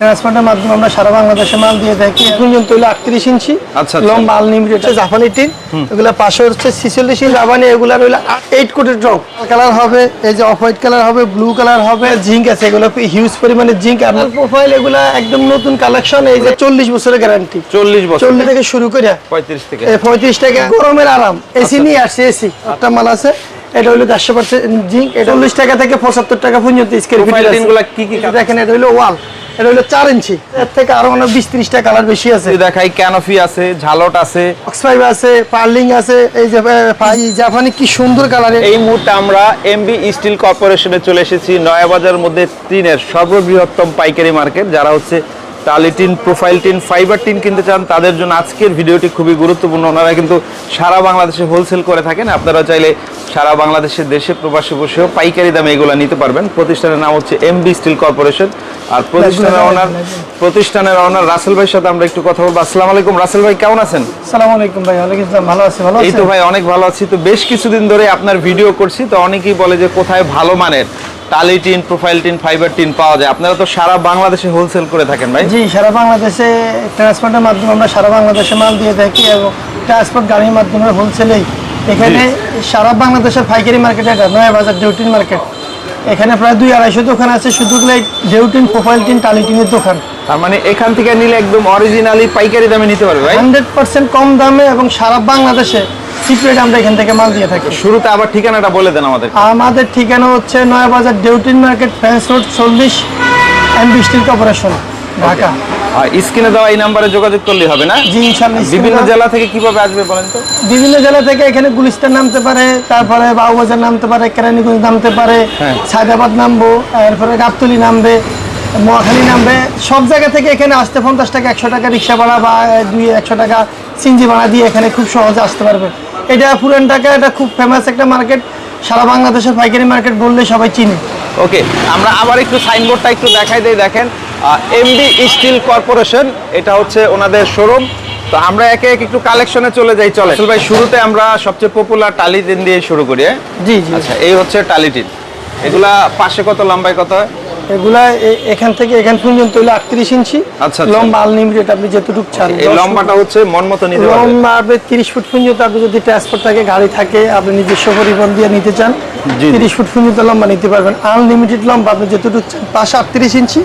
ট্রান্সপোর্টের মাধ্যমে আমরা সারা বাংলাদেশে মাল দিয়ে থাকি। গুঞ্জন তৈল আটত্রিশ ইঞ্চি আচ্ছা, আচ্ছা। লম্বা আনলিমিটেড জাপানি টিন এগুলা পাশে হচ্ছে ছিচল্লিশ ইঞ্চি জাপানি এগুলা রইল এইট কোটের রং কালার হবে এই যে অফ হোয়াইট কালার হবে ব্লু কালার হবে জিঙ্ক আছে এগুলো হিউজ পরিমাণে জিঙ্ক আর প্রোফাইল এগুলা একদম নতুন কালেকশন এই যে চল্লিশ বছরের গ্যারান্টি চল্লিশ বছর। চল্লিশ থেকে শুরু করে পঁয়ত্রিশ থেকে। পঁয়ত্রিশ টাকা গরমের আরাম। এসি নিয়ে আসছে এসি একটা মাল আছে। এটা হলো চারশো পার্সেন্ট জিঙ্ক এটা চল্লিশ টাকা থেকে পঁচাত্তর টাকা পর্যন্ত কি কি দেখেন এটা হলো ওয়াল এটা হলো চার ইঞ্চি। এর থেকে আরও মানে বিশ ত্রিশটা কালার বেশি আছে। দেখাই ক্যানফি আছে ঝালট আছে। বক্স আছে পার্লিং আছে এই যে জাপানি কি সুন্দর কালার এই মুহূর্তে আমরা এমবি স্টিল কর্পোরেশনে চলে এসেছি নয়াবাজারের মধ্যে টিনের সর্ববৃহত্তম পাইকারি মার্কেট যারা হচ্ছে টালি tin profile tin fibre tin কিনতে চান তাদের জন্য আজকের ভিডিওটি খুবই গুরুত্বপূর্ণ। ওনারা কিন্তু সারা বাংলাদেশে হোলসেল করে থাকেন। আপনারা চাইলে সারা বাংলাদেশের দেশে প্রবাসী বসেও পাইকারি দামে এগুলো নিতে পারবেন। প্রতিষ্ঠানের নাম হচ্ছে এমবি স্টিল কর্পোরেশন আর প্রতিষ্ঠানের ওনার প্রতিষ্ঠানের ওনার রাসেল ভাইয়ের সাথে আমরা একটু কথা বলব। আসসালামু আলাইকুম রাসেল ভাই কেমন আছেন? সালাম আলাইকুম ভাই ওয়ালাইকুম আসসালাম। ভালো আছে ভালো এই তো ভাই অনেক ভালো আছি। তো বেশ কিছুদিন ধরে আপনার ভিডিও করছি তো অনেকেই বলে যে কোথায় ভালো মানের? টালি tin profile tin fibre tin পাওয়া যায়। আপনারা তো সারা বাংলাদেশে হোলসেল করে থাকেন ভাই। জি সারা বাংলাদেশে ট্রান্সপোর্টের মাধ্যমে আমরা সারা বাংলাদেশে মাল দিয়ে থাকি এবং ট্রান্সপোর্ট গাড়ির মাধ্যমে হোলসেলেই এখানে সারা বাংলাদেশের পাইকারি মার্কেট এটা নয় বাজার ডেউটিন মার্কেট এখানে প্রায় দুই আড়াইশো দোকান আছে শুধু ডেউটিন প্রোফাইল টিন টালিটিনের দোকান। তার মানে এখান থেকে নিলে একদম অরিজিনালি পাইকারি দামে নিতে পারবে হান্ড্রেড পার্সেন্ট কম দামে এবং সারা বাংলাদেশে সিক্রেট আমরা এখান থেকে মাল দিয়ে থাকি। শুরুতে আবার ঠিকানাটা বলে দেন আমাদের। আমাদের ঠিকানা হচ্ছে নয়াবাজার ডেউটিন মার্কেট ফ্রেন্স রোড চল্লিশ এমবি স্টিল কর্পোরেশন ঢাকা। স্ক্রিনে দেওয়া এই নাম্বারে যোগাযোগ করলে হবে না? জি ইনশাল্লাহ বিভিন্ন জেলা থেকে কীভাবে আসবে বলেন তো? বিভিন্ন জেলা থেকে এখানে গুলিস্তান নামতে পারে তারপরে বাবুবাজার নামতে পারে কেরানীগঞ্জ নামতে পারে হ্যাঁ। সায়দাবাদ নামবো এরপরে গাবতলি নামবে মহাখালী নামবে। সব জায়গা থেকে এখানে আসতে পঞ্চাশ টাকা একশো টাকা রিক্সা ভাড়া বা দুই একশো টাকা সিঞ্জি ভাড়া দিয়ে এখানে খুব সহজে আসতে পারবে। এটা পুরান ঢাকা এটা খুব ফেমাস একটা মার্কেট সারা বাংলাদেশের পাইকারি মার্কেট বললে সবাই চিনে। ওকে আমরা আবার একটু সাইনবোর্ডটা একটু দেখাই দেই দেখেন। এমবি স্টিল কর্পোরেশন এটা হচ্ছে ওনাদের শোরুম তো আমরা একে এক একটু কালেকশনে চলে যাই চলে আসলে ভাই শুরুতে আমরা সবচেয়ে পপুলার টালি টিন দিয়ে শুরু করি হ্যাঁ? জি জি। আচ্ছা এই হচ্ছে টালি টিন। এগুলা পাশে কত লম্বায় কত? এগুলা এখান থেকে এখান পর্যন্ত হলো আটত্রিশ ইঞ্চি। আচ্ছা, আচ্ছা। লম্বা আনলিমিটেড আপনি যতটুকু চান এই লম্বাটা হচ্ছে মন মতো নিতে লম্বা আপনি তিরিশ ফুট পর্যন্ত আপনি যদি ট্রান্সপোর্ট থাকে গাড়ি থাকে আপনি নিজস্ব পরিবহন দিয়ে নিতে চান। তিরিশ ফুট পর্যন্ত লম্বা নিতে পারবেন। আনলিমিটেড লম্বা আপনি যতটুকু চান পাশে আটত্রিশ ইঞ্চি।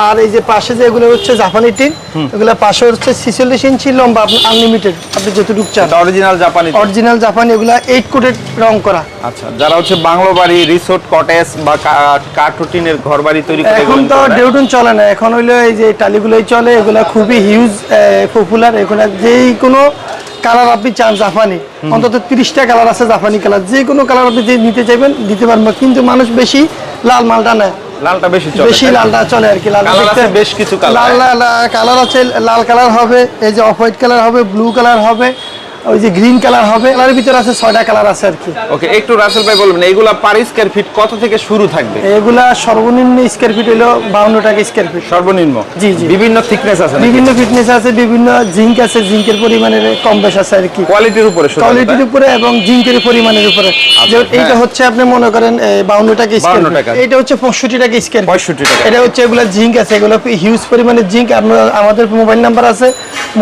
আর এই যে পাশে যে এগুলো হচ্ছে জাপানি টিন এগুলো পাশে হচ্ছে ছিচল্লিশ ইঞ্চি লম্বা আনলিমিটেড আপনি যতটুকু চান। অরিজিনাল জাপানি অরিজিনাল জাপানি এগুলা এইট কোটেড রং করা। আচ্ছা যারা হচ্ছে বাংলো বাড়ি রিসোর্ট কটেজ বা কার্টুটিনের ঘর বাড়ি তৈরি করে এখন তো। ডেউটন চলে না। এখন হইল এই যে টালিগুলোই চলে এগুলা খুবই হিউজ পপুলার এগুলা যেই কোনো কালার আপনি চান জাপানি অন্তত তিরিশটা কালার আছে জাপানি কালার যে কোনো কালার আপনি যে নিতে চাইবেন দিতে পারবেন। কিন্তু মানুষ বেশি লাল মালটা নেয়। লালটা বেশি চলে বেশি লালটা চলে আর কি লাল বেশ কিছু কালার লাল লাল কালার আছে লাল কালার হবে এই যে অফ হোয়াইট কালার হবে ব্লু কালার হবে ওই যে গ্রিন কালার হবে কালারের ভিতরে আছে ছয়টা কালার আছে আর কি। ওকে একটু রাসেল ভাই বলবেন এইগুলা পার স্কয়ার ফিট কত থেকে শুরু থাকবে? এগুলা সর্বনিম্ন স্কোয়ার ফিট হলো বাউন্ন টাকা স্কোয়ার ফিট সর্বনিম্ন? জি, জি। বিভিন্ন থিকনেস আছে বিভিন্ন ফিটনেস আছে বিভিন্ন জিঙ্ক আছে জিঙ্কের পরিমাণের কম বেশ আছে আর কি। কোয়ালিটির উপরে কোয়ালিটির উপরে এবং জিঙ্কের পরিমাণের উপরে। যেমন এইটা হ্যাঁ। হচ্ছে আপনি মনে করেন বাউন্ন টাকা স্কোয়ার 52 টাকা। হচ্ছে পঁয়ষট্টি টাকা স্কোয়ার 65 টাকা। এটা হচ্ছে এগুলো জিঙ্ক আছে এগুলো হিউজ পরিমাণের জিঙ্ক আপনার আমাদের মোবাইল নাম্বার আছে।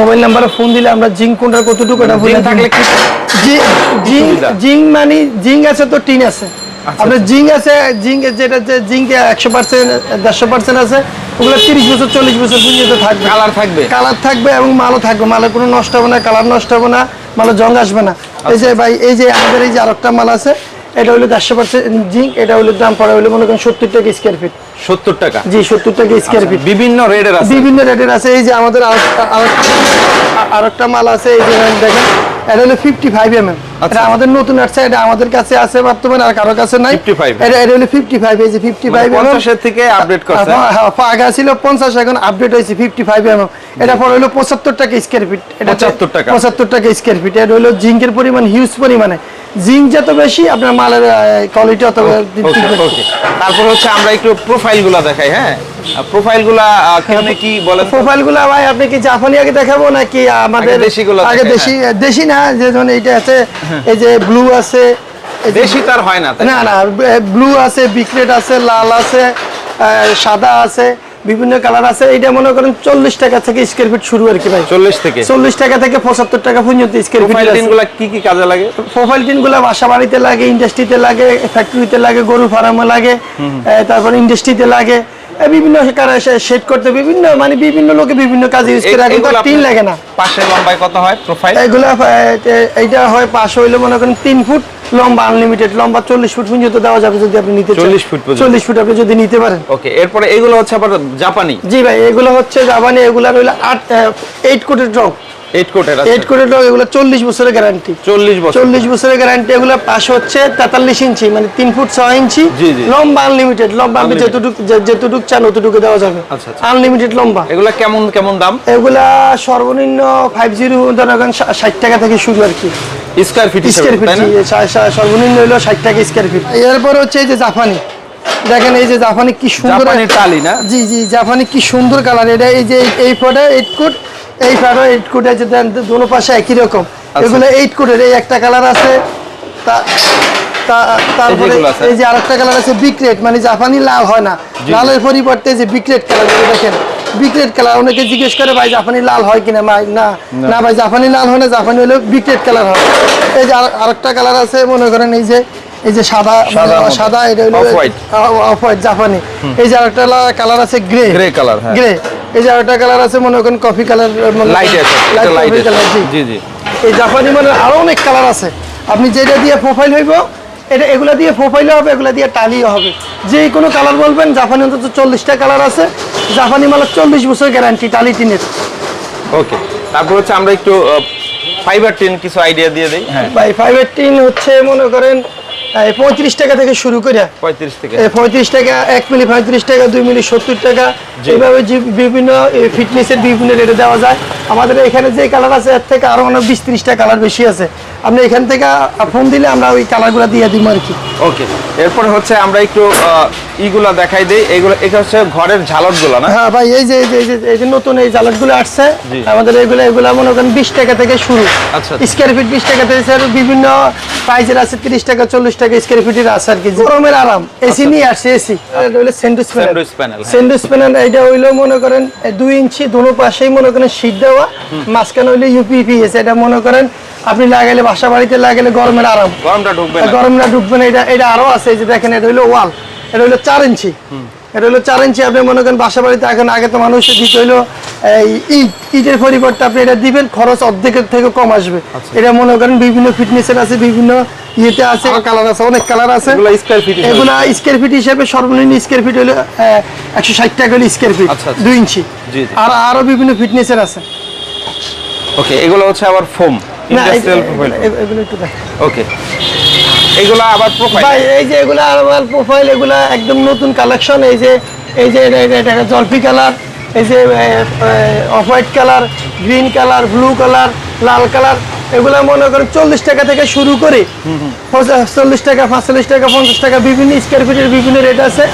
মোবাইল নাম্বারে ফোন দিলে আমরা জিঙ্ক কোনটা কতটুকু এটা বলে থাকলে কি জিং জিং মানে জিং আছে তো টিন আছে। আপনার জিং আছে জিং যেটা যে জিং একশো পার্সেন্ট দেড়শো পার্সেন্ট আছে ওগুলো তিরিশ বছর চল্লিশ বছর পর্যন্ত থাকবে। কালার থাকবে। কালার থাকবে এবং মালও থাকবে। মালের কোনো নষ্ট হবে না কালার নষ্ট হবে না মালের জং আসবে না। এই যে ভাই এই যে আমাদের এই যে আরেকটা মাল আছে এটা হলো দেড়শো পার্সেন্ট জিঙ্ক এটা হলো দাম পড়ে হলো মনে করেন সত্তর টাকা স্কোয়ার ফিট সত্তর টাকা? জি সত্তর টাকা স্কোয়ার ফিট বিভিন্ন রেডের আছে। বিভিন্ন রেটের আছে। এই যে আমাদের আর একটা মাল আছে এই যে দেখেন এটা হলো ফিফটি ফাইভ এম এম আচ্ছা। এটা আমাদের নতুন আসছে এটা আমাদের কাছে আছে বর্তমানে আর কারও কাছে নাই। 55 এটা এটা হলো ফিফটি ফাইভ এই যে ফিফটি ফাইভ এম পঞ্চাশের থেকে আপডেট করছে। আগা ছিল পঞ্চাশ এখন আপডেট হয়েছে ফিফটি ফাইভ এম এটা পরে হলো পঁচাত্তর টাকা স্কোয়ার ফিট এটা 75 টাকা। পঁচাত্তর টাকা স্কোয়ার ফিট এটা হলো জিঙ্কের পরিমাণ হিউজ পরিমাণে। জিঙ্ক যত বেশি আপনার মালের কোয়ালিটি অত তারপর হচ্ছে আমরা একটু প্রোফাইলগুলা দেখাই হ্যাঁ? প্রোফাইলগুলা কেমনে কি বলেন তো? প্রোফাইলগুলো ভাই আপনি কি জাপানি আগে দেখাবো নাকি আমাদের দেশিগুলো আগে দেশি দেশি না যে ধরুন এইটা আছে এই যে ব্লু আছে দেশি তার হয় না না না? ব্লু আছে বিক্রেট আছে লাল আছে সাদা আছে বিভিন্ন কালার আছে। এটা মনে করেন চল্লিশ টাকা থেকে স্কোয়ার ফিট শুরু আর কি ভাই। চল্লিশ থেকে? চল্লিশ টাকা থেকে পঁচাত্তর টাকা পর্যন্ত স্কোয়ার ফিট টিনগুলো কি কি কাজে লাগে? প্রোফাইল টিনগুলো বাসা বাড়িতে লাগে ইন্ডাস্ট্রিতে লাগে ফ্যাক্টরিতে লাগে গরু ফার্মে লাগে তারপর ইন্ডাস্ট্রিতে লাগে। বিভিন্ন শেড করতে বিভিন্ন মানে বিভিন্ন লোকে বিভিন্ন কাজে ইউজ করে। এখন টিন লাগে না। পাশে লম্বায় কত হয় প্রোফাইল এগুলা এইটা হয় পাঁচশো হইলে মনে করেন তিন ফুট। লম্বা আনলিমিটেড লম্বা চল্লিশ ফুট পর্যন্ত দেওয়া যাবে যদি আপনি নিতে চান। 40 ফুট পর্যন্ত। চল্লিশ ফুট আপনি যদি নিতে পারেন। ওকে এরপরে এগুলো হচ্ছে আবার জাপানি? জি ভাই এগুলো হচ্ছে জাপানি এগুলা রইল আট এইট কোটের ড্রপ এইট কোটের এইট কোটের ড্রপ এগুলো চল্লিশ বছরের গ্যারান্টি চল্লিশ বছর। চল্লিশ বছরের গ্যারান্টি এগুলো পাশ হচ্ছে তেতাল্লিশ ইঞ্চি মানে তিন ফুট ছয় ইঞ্চি। জি, জি। লম্বা আনলিমিটেড লম্বা আপনি Unlimited। যেটুকু যে- যেটুকু চান অতটুকু দেওয়া যাবে। আচ্ছা, আচ্ছা। আনলিমিটেড লম্বা। এগুলা কেমন কেমন দাম? এগুলা সর্বনিম্ন ফাইভ জিরো ধরেন ষাট টাকা থেকে শুরু আর কি। স্কয়ার ফিট স্কোয়ার ফিট সর্বনিম্ন হলো ষাট টাকা স্কোয়ার ফিট এরপর হচ্ছে এই যে জাপানি। দেখেন এই যে জাপানি কি সুন্দর জাপানি টালি না? জি জি জাপানি কি সুন্দর কালার এটা এই যে এই ফটো এইট কোট এই ফটো এইট কোট আছে দেন দুনো পাশে একই রকম। আচ্ছা। এগুলো এইট কোটের এই একটা কালার আছে তা- তা- তারপরে এই যে আরেকটা কালার আছে বিক্রেট মানে জাপানি লাল হয় না। লালের পরিবর্তে যে বিক্রেট কালার দেখেন। বিক্রেট কালার। অনেকে জিজ্ঞেস করে ভাই জাপানি লাল হয় কিনা? ভাই না। না। ভাই জাপানি লাল হয় না। জাপানি হলো বিক্রেট কালার হয়। এই যে আর- আরেকটা কালার আছে মনে করেন এই যে এই যে সাদা সাদা এটা হলো। অফ হোয়াইট জাপানি। এই যে আরেকটা কালার আছে গ্রে। গ্রে কালার হ্যাঁ। গ্রে। এই যে আরেকটা কালার আছে মনে করেন কফি কালার লাইট আছে লাইট কালার জি। জি জি। এই জাপানি মানে আরও অনেক কালার আছে। আপনি যেটা দিয়ে প্রোফাইল হইব এটা এগুলা দিয়ে প্রোফাইলও হবে এগুলা দিয়ে টালিও হবে। যে কোনো কালার বলবেন জাপানি অন্তত চল্লিশটা কালার আছে। জাপানি মালের চল্লিশ বছর গ্যারান্টি টালি টিনের। ওকে তারপর হচ্ছে আমরা একটু ফাইবার টিন কিছু আইডিয়া দিয়ে দিই। হ্যাঁ ভাই ফাইবার টিন হচ্ছে মনে করেন পঁয়ত্রিশ টাকা থেকে শুরু করে পঁয়ত্রিশ থেকে। পঁয়ত্রিশ টাকা এক মিলি পঁয়ত্রিশ টাকা দুই মিলি সত্তর টাকা। এইভাবে বিভিন্ন ফিটনেসের বিভিন্ন রেটে দেওয়া যায়। আমাদের এখানে যে কালার আছে এর থেকে আরও অনেক বিশ ত্রিশটা কালার বেশি আছে। আপনি এখান থেকে ফোন দিলে আমরা ওই কালারগুলো দিয়ে দিব আর কি। ওকে এরপরে হচ্ছে আমরা একটু ইগুলা দেখাই দেই। এগুলো এটা হচ্ছে ঘরের ঝালটগুলো না? হ্যাঁ ভাই এই যে এই যে এই যে নতুন এই জালাটগুলো আসছে আমাদের এগুলো এগুলো মনে করেন বিশ টাকা থেকে শুরু। আচ্ছা। স্কোয়ার ফিট বিশ টাকা থেকে স্যার বিভিন্ন প্রাইজের আছে তিরিশ টাকা চল্লিশ টাকা স্কোয়ার ফিটের আছে আর কি গরমের আরাম। এসি নিয়ে আসছে এসি এটা হলো প্যানেল হ্যাঁ। প্যানেল এটা হইল মনে করেন দুই ইঞ্চি দোনো পাশেই মনে করেন শীত দেওয়া। মাঝখানে হইল ইউপিপিএস এটা মনে করেন আপনি লাগাইলে বাসা বাড়িতে লাগাইলে গরমের আরাম। গরমটা ঢুকবে না। গরম ঢুকবে না এটা এটা আরও আছে এই যে দেখেন এটা হইল ওয়াল এটা হইল চার ইঞ্চি। এটা হলো চার ইঞ্চি আপনি মনে করেন বাসা বাড়িতে এখন আগে তো মানুষ দিতে হইল এই ইট ইটের পরিবর্তে আপনি এটা দিবেন খরচ অর্ধেকের থেকে কম আসবে। এটা মনে করেন বিভিন্ন ফিটনেসের আছে বিভিন্ন ইয়েতে আছে কালার আছে অনেক কালার আছে। এগুলো স্কয়ার ফিট এগুলা স্কোয়ার ফিট হিসেবে সর্বনিম্ন স্কোয়ার ফিট হলো একশো ষাট টাকা হলো স্কোয়ার ফিট আচ্ছা, আচ্ছা। দুই ইঞ্চি। জি, জি। আর আরও বিভিন্ন ফিটনেসের আছে। ওকে এগুলো হচ্ছে আবার ফোম ইন্ডাস্ট্রিয়াল প্রোফাইল এগুলো একটু দেখ। ওকে এগুলো আবার প্রোফাইল ভাই এই যে এগুলা আরওয়াল প্রোফাইল এগুলা একদম নতুন কালেকশন এই যে এই যে এটা- কালার এই যে off white colour green colour blue colour লাল কালার এগুলা মনে করেন চল্লিশ টাকা থেকে শুরু করে চল্লিশ টাকা পাঁচচল্লিশ টাকা পঞ্চাশ টাকা বিভিন্ন স্কোয়ার ফিটের বিভিন্ন রেট আছে।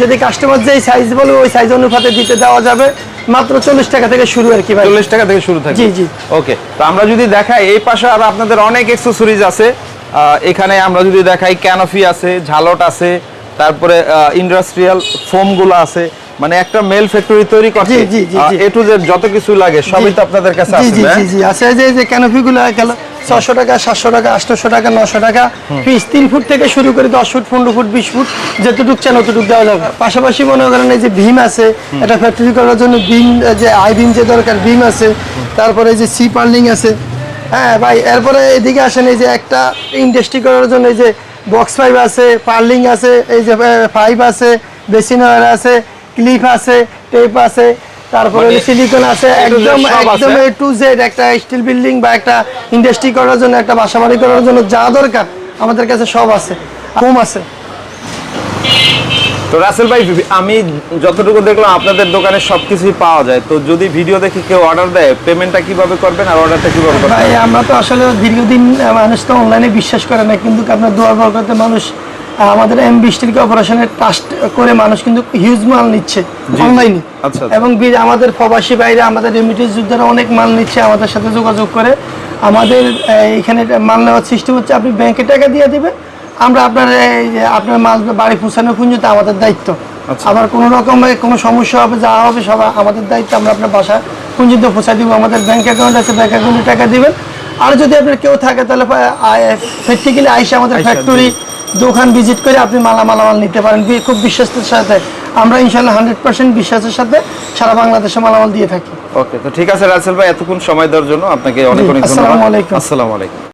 যদি কাস্টমার যেই সাইজ বলবে ওই সাইজ অনুপাতে দিতে দেওয়া যাবে মাত্র চল্লিশ টাকা থেকে শুরু আর কি ভাই। চল্লিশ টাকা থেকে শুরু থাকে জি, জি। ওকে তো আমরা যদি দেখাই এই পাশে আর আপনাদের অনেক এক্সেসরিজ আছে। এখানে আমরা যদি দেখাই ক্যানোফি আছে ঝালট আছে তারপরে ইন্ডাস্ট্রিয়াল ফোমগুলো আছে। মানে একটা মেল ফ্যাক্টরি তৈরি করছে। জি, জি, জি। এ টু জেড যত কিছু লাগে সবই তো আপনাদের কাছে আছে জি জি জি। আছে যে যে ক্যানোপি গুলো গেল ছশো টাকা সাতশো টাকা আটশো টাকা নশো টাকা পিস তিন ফুট থেকে শুরু করে দশ ফুট পনেরো ফুট বিশ ফুট যেতটুক চান অতটুক দেওয়া যাবে। পাশাপাশি মনে করেন এই যে ভীম আছে এটা ফ্যাক্টরি করার জন্য বিম যে আই বিম যে দরকার ভীম আছে। তারপরে এই যে সি পার্লিং আছে। হ্যাঁ ভাই এরপরে এদিকে আসেন এই যে একটা ইন্ডাস্ট্রি করার জন্য এই যে বক্স ফাইভ আছে পার্লিং আছে এই যে ফাইভ আছে বেসিন ওয়ার আছে ক্লিপ আছে টেপ আছে তারপরে মানে সিলিকন আছে একদম একদম এ টু জেড একটা স্টিল বিল্ডিং বা একটা ইন্ডাস্ট্রি করার জন্য একটা বাসা বাড়ি করার জন্য যা দরকার আমাদের কাছে সব আছে হোম আছে। তো রাসেল ভাই আমি যতটুকু দেখলাম আপনাদের দোকানে সবকিছুই পাওয়া যায়। তো যদি ভিডিও দেখে কেউ অর্ডার দেয় পেমেন্টটা কীভাবে করবেন আর অর্ডারটা কীভাবে করবেন? ভাই আমরা তো আসলে দীর্ঘদিন মানুষ তো অনলাইনে বিশ্বাস করে না কিন্তু আপনার দোয়ার বরকতে মানুষ আমাদের এম বিশ বিস্টিল অপারেশনের ট্রাস্ট করে মানুষ কিন্তু হিউজ মাল নিচ্ছে অনলাইনে আচ্ছা, আচ্ছা। এবং আমাদের প্রবাসী বাইরে আমাদের রেমিটেন্স যোদ্ধারা অনেক মাল নিচ্ছে আমাদের সাথে যোগাযোগ করে। আমাদের এখানে মাল নেওয়ার সিস্টেম হচ্ছে আপনি ব্যাংকে টাকা দিয়ে দিবেন আমরা আপনার আপনার মাল বাড়ি পৌঁছানো পর্যন্ত আমাদের দায়িত্ব। আচ্ছা। আবার কোনো রকমের কোনো সমস্যা হবে যা হবে সব আমাদের দায়িত্ব আমরা আপনার বাসা পর্যন্ত পৌঁছা দিব। আমাদের ব্যাংক অ্যাকাউন্ট আছে ব্যাংক অ্যাকাউন্টে টাকা দিবেন। আর যদি আপনার কেউ থাকে তাহলে প্র্যাকটিক্যালি আইসা আমাদের ফ্যাক্টরি দোকান ভিজিট করে আপনি মালা মালামাল নিতে পারেন। খুব বিশ্বাসের সাথে। আমরা ইনশাল্লাহ হান্ড্রেড পার্সেন্ট বিশ্বাসের সাথে সারা বাংলাদেশে মালামাল দিয়ে থাকি। ওকে তো ঠিক আছে রাসেল ভাই এতক্ষণ সময় দেওয়ার জন্য আপনাকে অনেক অনেক আসসালামাইকুম ধন্যবাদ। আলাইকুম। আসসালামু আলাইকুম।